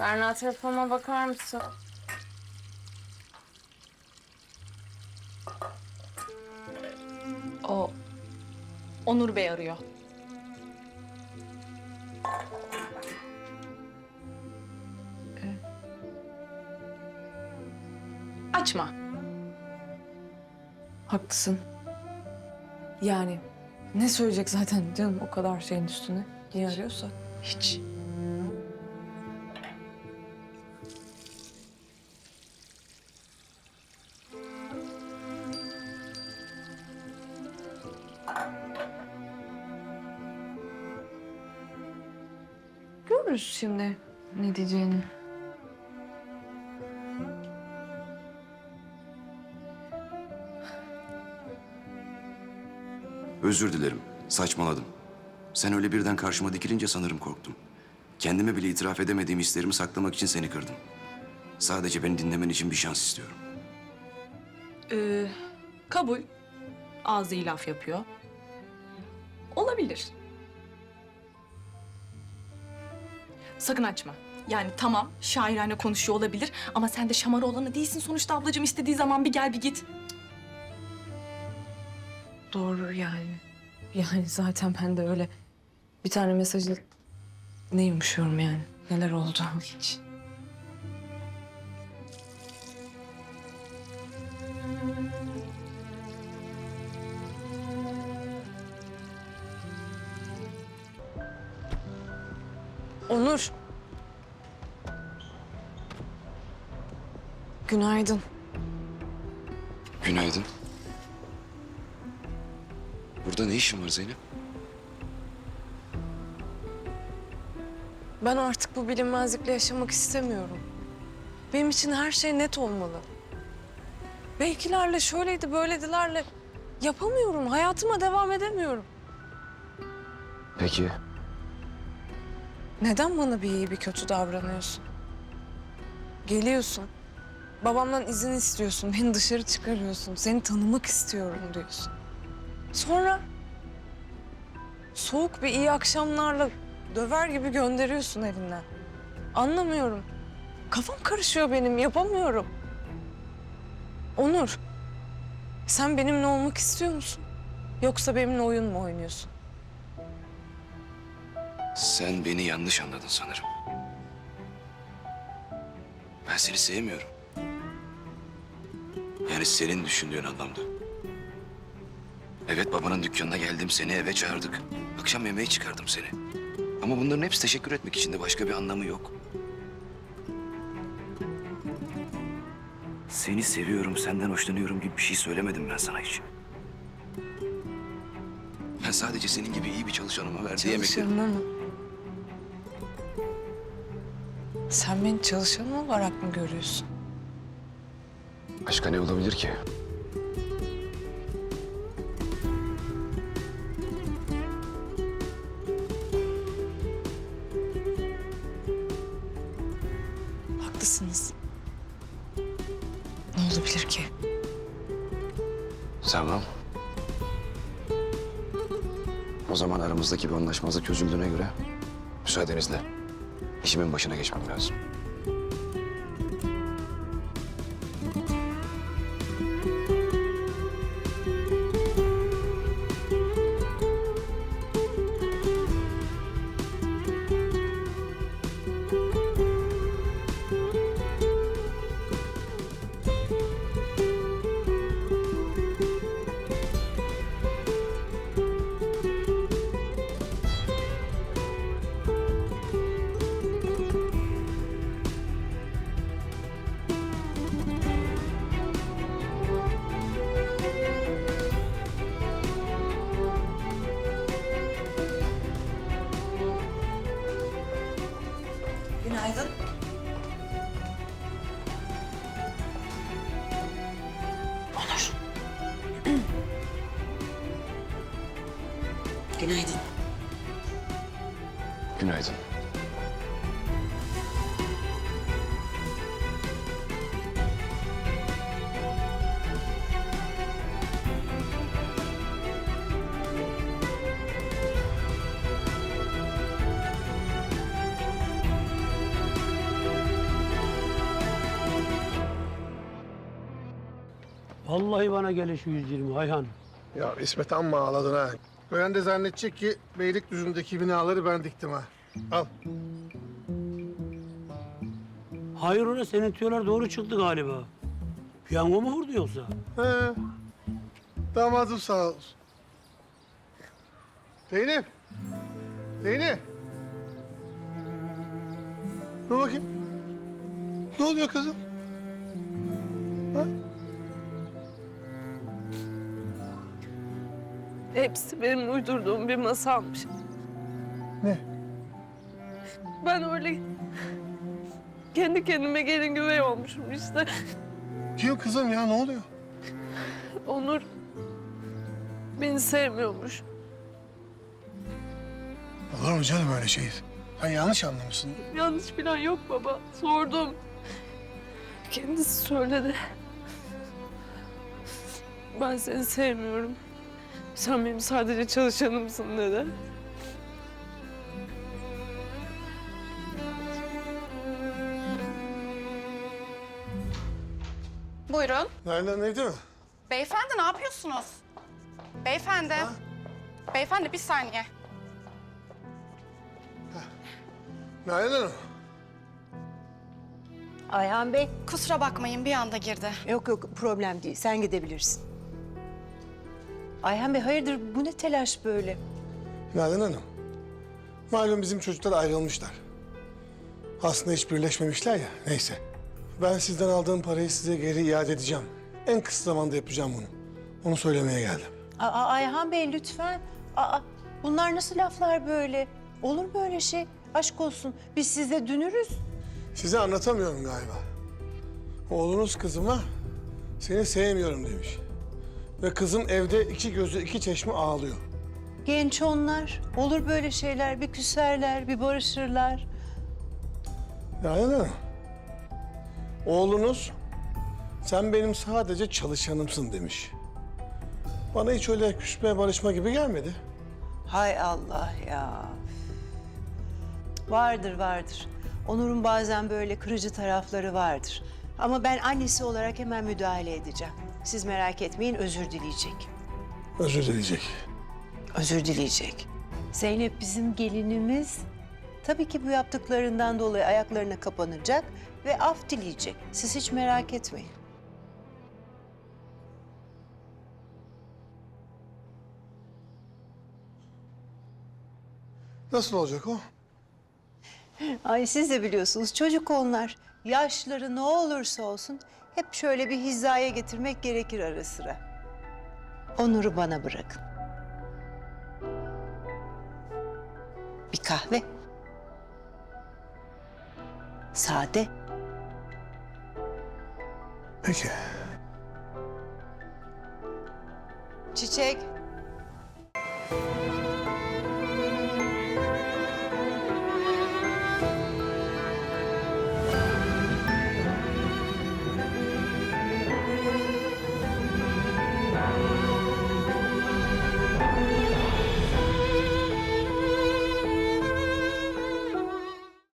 Berna telefonuma bakar mısın? O Onur Bey arıyor. Ee, Açma. Haklısın. Yani ne söyleyecek zaten canım o kadar şeyin üstüne. Niye arıyorsa? Hiç. Görürüz şimdi ne diyeceğini. Özür dilerim. Saçmaladım. Sen öyle birden karşıma dikilince sanırım korktum. Kendime bile itiraf edemediğim hislerimi saklamak için seni kırdım. Sadece beni dinlemen için bir şans istiyorum. Ee, kabul. Ağzı laf yapıyor. Olabilir. Sakın açma. Yani tamam şairane konuşuyor olabilir ama sen de şamar olanı değilsin sonuçta ablacığım istediği zaman bir gel bir git. Doğru yani. Yani zaten ben de öyle bir tane mesajı ne yumuşuyorum yani. Neler oldu hiç. Onur. Günaydın. Günaydın. Burada ne işin var Zeynep? Ben artık bu bilinmezlikle yaşamak istemiyorum. Benim için her şey net olmalı. Belkilerle şöyleydi böyledilerle yapamıyorum. Hayatıma devam edemiyorum. Peki. Neden bana bir iyi bir kötü davranıyorsun? Geliyorsun. Babamdan izin istiyorsun. Beni dışarı çıkarıyorsun. Seni tanımak istiyorum diyorsun. Sonra soğuk bir iyi akşamlarla döver gibi gönderiyorsun evinden. Anlamıyorum. Kafam karışıyor benim. Yapamıyorum. Onur. Sen benimle olmak istiyor musun? Yoksa benimle oyun mu oynuyorsun? Sen beni yanlış anladın sanırım. Ben seni sevmiyorum. Yani senin düşündüğün anlamda. Evet babanın dükkanına geldim seni eve çağırdık. Akşam yemeğe çıkardım seni. Ama bunların hepsi teşekkür etmek için de başka bir anlamı yok. Seni seviyorum, senden hoşlanıyorum gibi bir şey söylemedim ben sana hiç. Ben sadece senin gibi iyi bir çalışanıma verdiği yemekleri... Çalışanım ama. Sen beni çalışan olarak mı görüyorsun? Başka ne olabilir ki? Haklısınız. Ne olabilir ki? Tamam. O zaman aramızdaki bir anlaşmazlık çözüldüğüne göre müsaadenizle işimin başına geçmem lazım. Günaydın. Günaydın. Vallahi bana gele şu 120 Ayhan. Ya İsmet amma ağladın ha. Gören de zannedecek ki Beylikdüzü'ndeki binaları ben diktim ha. Al. Hayır ona senin tüyolar doğru çıktı galiba. Piyango mu vurdu yoksa? He. Damadım sağ olsun. Zeynep. Zeynep. Dur bakayım. Ne oluyor kızım? Ha? Hepsi benim uydurduğum bir masalmış. Ne? Ben öyle kendi kendime gelin güvey olmuşum işte. Kim kızım ya ne oluyor? Onur beni sevmiyormuş. Olur mu canım öyle şey? Sen yanlış anlamışsın. Yanlış falan yok baba. Sordum. Kendisi söyledi. Ben seni sevmiyorum. Sen benim sadece çalışanımsın dedi. Buyurun. Nereden evde mi? Beyefendi ne yapıyorsunuz? Beyefendi. Beyefendi bir saniye. Nalan Hanım. Ayhan Bey, Kusura bakmayın bir anda girdi. yok yok problem değil. Sen gidebilirsin. Ayhan Bey hayırdır bu ne telaş böyle? Nalan Hanım. Malum bizim çocuklar ayrılmışlar. Aslında hiç birleşmemişler ya. Neyse. Ben sizden aldığım parayı size geri iade edeceğim. En kısa zamanda yapacağım bunu. Onu söylemeye geldim. Aa, Ayhan Bey lütfen. Aa, bunlar nasıl laflar böyle? Olur böyle şey. Aşk olsun. Biz sizde dünürüz. Size anlatamıyorum galiba. Oğlunuz kızıma seni sevmiyorum demiş. Ve kızım evde iki gözü iki çeşme ağlıyor. Genç onlar. Olur böyle şeyler. Bir küserler, bir barışırlar. Hanım. Oğlunuz sen benim sadece çalışanımsın demiş. Bana hiç öyle küsme barışma gibi gelmedi. Hay Allah ya. Vardır vardır. Onur'un bazen böyle kırıcı tarafları vardır. Ama ben annesi olarak hemen müdahale edeceğim. Siz merak etmeyin özür dileyecek. Özür dileyecek. Özür dileyecek. Zeynep bizim gelinimiz. Tabii ki bu yaptıklarından dolayı ayaklarına kapanacak ve af dileyecek. Siz hiç merak etmeyin. Nasıl olacak o? Ay siz de biliyorsunuz çocuk onlar. Yaşları ne olursa olsun hep şöyle bir hizaya getirmek gerekir ara sıra. Onur'u bana bırakın. Bir kahve. Sade. Peki. Çiçek.